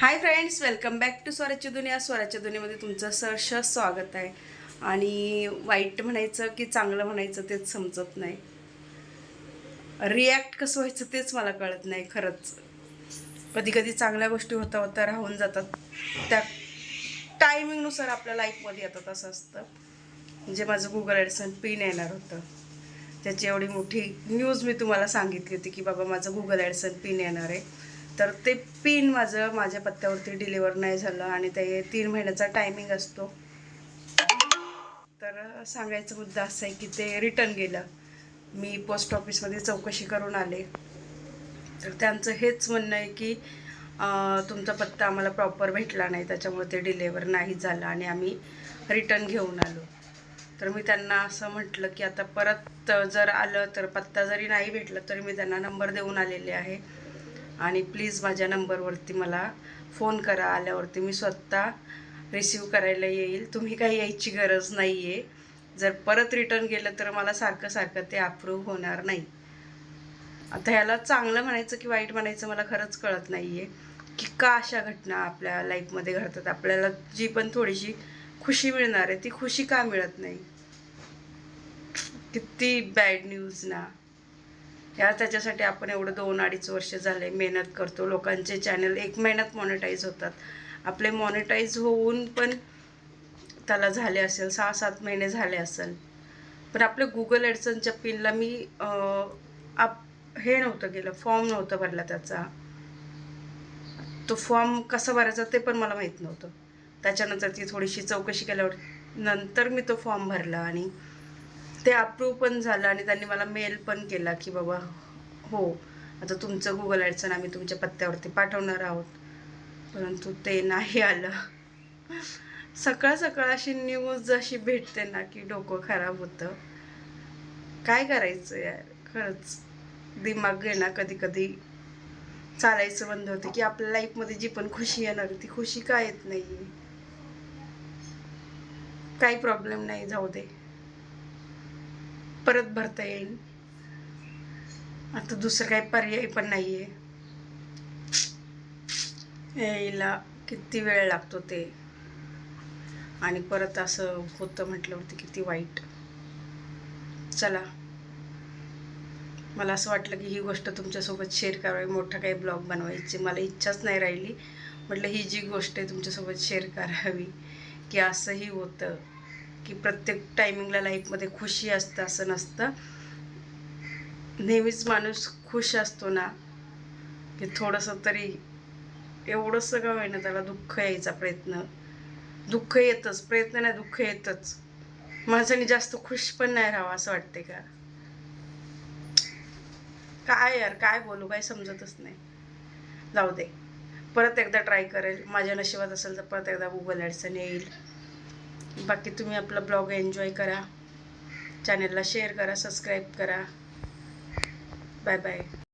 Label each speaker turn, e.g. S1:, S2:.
S1: Hi friends welcome back to Swarajya Duniya स्वराच्या दुनियामध्ये तुमचं सहर्ष स्वागत आहे. आणि वाईट म्हणायचं की चांगलं म्हणायचं तेच समजत नाही. रिॲक्ट कसं व्हायचं तेच मला कळत नाही खरंच. कधी कधी चांगल्या गोष्टी होता होता राहून जातात. त्या टायमिंगनुसार आपल्या लाईफमध्ये येतात असं असतं. म्हणजे माझं गुगल ॲडसन पिन येणार होतं. त्याची एवढी मोठी न्यूज मी तुम्हाला सांगितली होती की बाबा माझं गुगल ॲडसन पिन येणार आहे. तर ते पिन माझं माझ्या पत्त्यावरती डिलिव्हर नाही झालं आणि ते तीन महिन्याचा टायमिंग असतो. तर सांगायचा मुद्दा असा आहे की ते रिटर्न गेलं. मी पोस्ट ऑफिसमध्ये चौकशी करून आले. तर त्यांचं हेच म्हणणं आहे की तुमचा पत्ता आम्हाला प्रॉपर भेटला नाही त्याच्यामुळे ते डिलेवर नाही झालं आणि आम्ही रिटर्न घेऊन आलो. तर मी त्यांना असं म्हटलं की आता परत जर आलं तर पत्ता जरी नाही भेटला तरी मी त्यांना नंबर देऊन आलेले आहे. आणि प्लीज माझ्या नंबरवरती मला फोन करा. आल्यावरती मी स्वतः रिसीव करायला येईल. तुम्ही काही यायची गरज नाही आहे जर परत रिटर्न गेलं तर मला सारखं सारखं ते अप्रूव्ह होणार नाही. आता ह्याला चांगलं म्हणायचं की वाईट म्हणायचं मला खरंच कळत नाही आहे की का अशा घटना आपल्या लाईफमध्ये घडतात? आपल्याला जी पण थोडीशी खुशी मिळणार आहे ती खुशी का मिळत नाही? किती बॅड न्यूज ना. या त्याच्यासाठी आपण एवढं दोन अडीच वर्ष झाले मेहनत करतो. लोकांचे चॅनल एक महिन्यात मॉनिटाईज होतात. आपले मॉनिटाईज होऊन पण त्याला झाले असेल सहा सात महिने झाले असेल. पण आपल्या गुगल ॲडसनच्या पिनला मी आप हे नव्हतं गेलं फॉर्म नव्हतं भरला त्याचा. तो फॉर्म कसा भरायचा ते पण मला माहीत नव्हतं. त्याच्यानंतर ती थोडीशी चौकशी केल्यावर नंतर मी तो फॉर्म भरला आणि ते अप्रूव्ह पण झालं आणि त्यांनी मला मेल पण केला की बाबा हो आता तुमचं गुगल ॲडसन आम्ही तुमच्या पत्त्यावरती पाठवणार आहोत. परंतु ते नाही आलं. सकाळ सकाळ अशी न्यूज जशी भेटते ना की डोकं खराब होतं. काय करायचं यार? खरंच दिमाग घेणार कधी कधी चालायचं बंद होते की आपल्या लाईफमध्ये जी पण खुशी येणार ती खुशी का येत नाही काही प्रॉब्लेम नाही जाऊ दे. परत भरता येईल. आता दुसरं काही पर्याय पण नाही आहे यायला किती वेळ लागतो ते. आणि परत असं होतं म्हटल्यावरती किती वाईट. चला. मला असं वाटलं की ही गोष्ट तुमच्यासोबत शेअर करावी मोठा काही ब्लॉग बनवायची. मला इच्छाच नाही राहिली. म्हटलं ही जी गोष्ट आहे तुमच्यासोबत शेअर करावी की असंही होतं. की प्रत्येक टायमिंगला लाईफमध्ये खुशी असतं असं नसतं. नेहमीच माणूस खुश असतो ना की थोडंसं तरी एवढं सगळं होईना त्याला दुःख यायचा प्रयत्न. दुःख येतच प्रयत्न नाही दुःख येतच. माणसाने जास्त खुश पण नाही राहावं असं वाटते का? काय यार काय बोलू काय समजतच नाही. जाऊ दे. परत एकदा ट्राय करेल. माझ्या नशिबात असेल तर परत एकदा गुगल ॲडसन येईल बाकी तुम्ही आपला ब्लॉग एन्जॉय करा. चॅनलला शेअर करा सबस्क्राईब करा. Bye bye